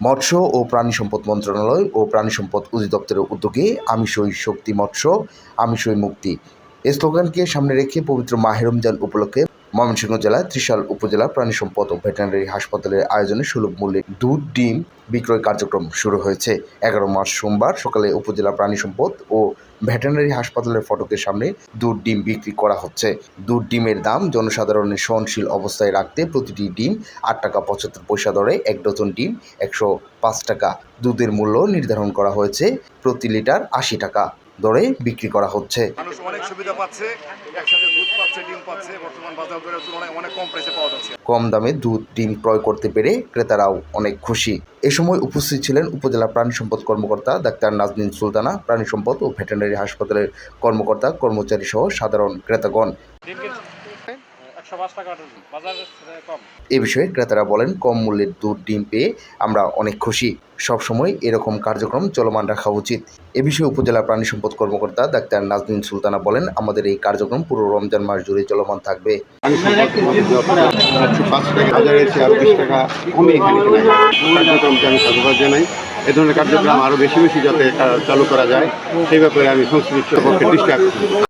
মৎস্য ও প্রাণী সম্পদ মন্ত্রণালয় ও প্রাণী সম্পদ অধিদপ্তরের উদ্যোগে আমি সই শক্তি মৎস্য আমি সই মুক্তি। এই স্লোগানকে সামনে রেখে পবিত্র মাহেরমজান উপলক্ষে ময়মনসিংহ জেলার ত্রিশাল উপজেলা প্রাণী সম্পদ ও ভেটেরিনারি হাসপাতালের আয়োজনে সুলভ মূল্যে দুধ, ডিম বিক্রয় কার্যক্রম শুরু হয়েছে। এগারো মার্চ সোমবার সকালে উপজেলা প্রাণী সম্পদ ও ভেটেরিনারি হাসপাতালের ফটকের সামনে দুধ, ডিম বিক্রি করা হচ্ছে। দুধ, ডিমের দাম জনসাধারণের সহনশীল অবস্থায় রাখতে প্রতিটি ডিম আট টাকা পঁচাত্তর পয়সা দরে, এক ডজন ডিম একশো পাঁচ টাকা। দুধের মূল্য নির্ধারণ করা হয়েছে প্রতি লিটার আশি টাকা। দরে বিক্রি করা হচ্ছে। মানুষ অনেক সুবিধা পাচ্ছে একসাথে দুধ পাচ্ছে ডিম পাচ্ছে বর্তমান বাজার দরের তুলনায় অনেক কম প্রাইসে পাওয়া যাচ্ছে। কম দামে দুধ ডিম ক্রয় করতে পেরে ক্রেতারাও অনেক খুশি। এ সময় উপস্থিত ছিলেন উপজেলা প্রাণী সম্পদ কর্মকর্তা ডাক্তার নাজনীন সুলতানা প্রাণী সম্পদ ও ভেটেরিনারি হাসপাতালের কর্মকর্তা কর্মচারী সহ সাধারণ ক্রেতাগণ। একশো পাঁচ টাকা বাজার কম। এ বিষয়ে ক্রেতারা বলেন কম মূল্যের দুধ ডিম পেয়ে আমরা অনেক খুশি। সবসময় এরকম কার্যক্রম চলমান রাখা উচিত। এ বিষয়ে উপজেলা প্রাণী সম্পদ কর্মকর্তা ডাক্তার নাজনীন সুলতানা বলেন আমাদের এই কার্যক্রম পুরো রমজান মাস জুড়ে চলমান থাকবে। জানাই। এ ধরনের কার্যক্রম আরও বেশি বেশি যাতে চালু করা যায় সেই ব্যাপারে আমি সংশ্লিষ্ট পক্ষের দৃষ্টি আকর্ষণ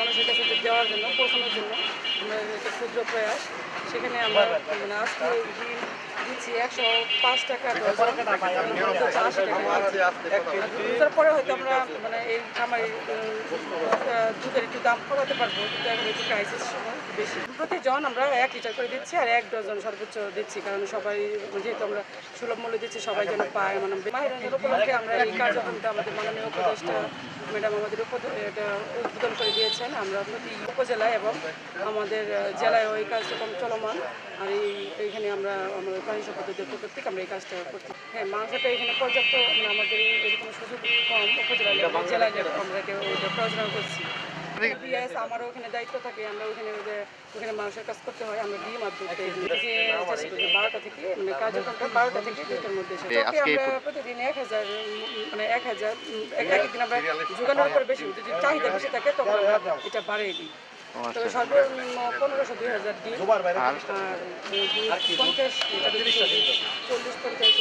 মানুষের কাছে দেওয়ার জন্য পৌঁছানোর জন্য আমরা একটা ক্ষুদ্র প্রয়াস। সেখানে আমরা মানে আজকে দিচ্ছি একশো পাঁচ টাকা আশি দুধের হয়তো আমরা মানে এই খামারি দুধের একটু দাম কমাতে পারব কিন্তু এখন একটু ক্রাইসিস সময় বেশি। প্রতিজন আমরা এক লিটার করে দিচ্ছি আর এক ডজন সর্বোচ্চ দিচ্ছি কারণ সবাই যেহেতু আমরা সুলভ মূল্য দিচ্ছি সবাই যেন পায় মানে উপলক্ষে আমরা এই কার্যক্রমটা আমাদের মাননীয় উপদেষ্টা ম্যাডাম আমাদের এটা উদ্বোধন করে দিয়েছেন। আমরা প্রতি উপজেলায় এবং আমাদের জেলায় ওই কার্যক্রম চলমান। আর এই এইখানে আমরা আমাদের কাজ পদ্ধতি কর্তৃক আমরা এই কাজটা করছি। হ্যাঁ মাংসটা এখানে পর্যাপ্ত আমাদের এরকম সুযোগ কম। উপজেলা জেলায় জেলা আমরা এটা প্রয়োজন করছি। বিএস আমারও ওখানে দায়িত্ব থাকে আমরা ওখানে ওখানে মানুষের কাজ করতে হয় আমরা দেই। যে বারোটা থেকে মানে কার্যক্রমটা বারোটা থেকে দুটোর মধ্যে আমরা প্রতিদিন এক হাজার মানে এক হাজার এক একদিন আমরা যোগানোর উপর বেশি যদি চাহিদা বেশি থাকে তখন আমরা এটা বাড়িয়ে দিই। তবে সর্বনিম্ন পনেরোশো দুই হাজার আর পঞ্চাশ চল্লিশ পঞ্চাশ।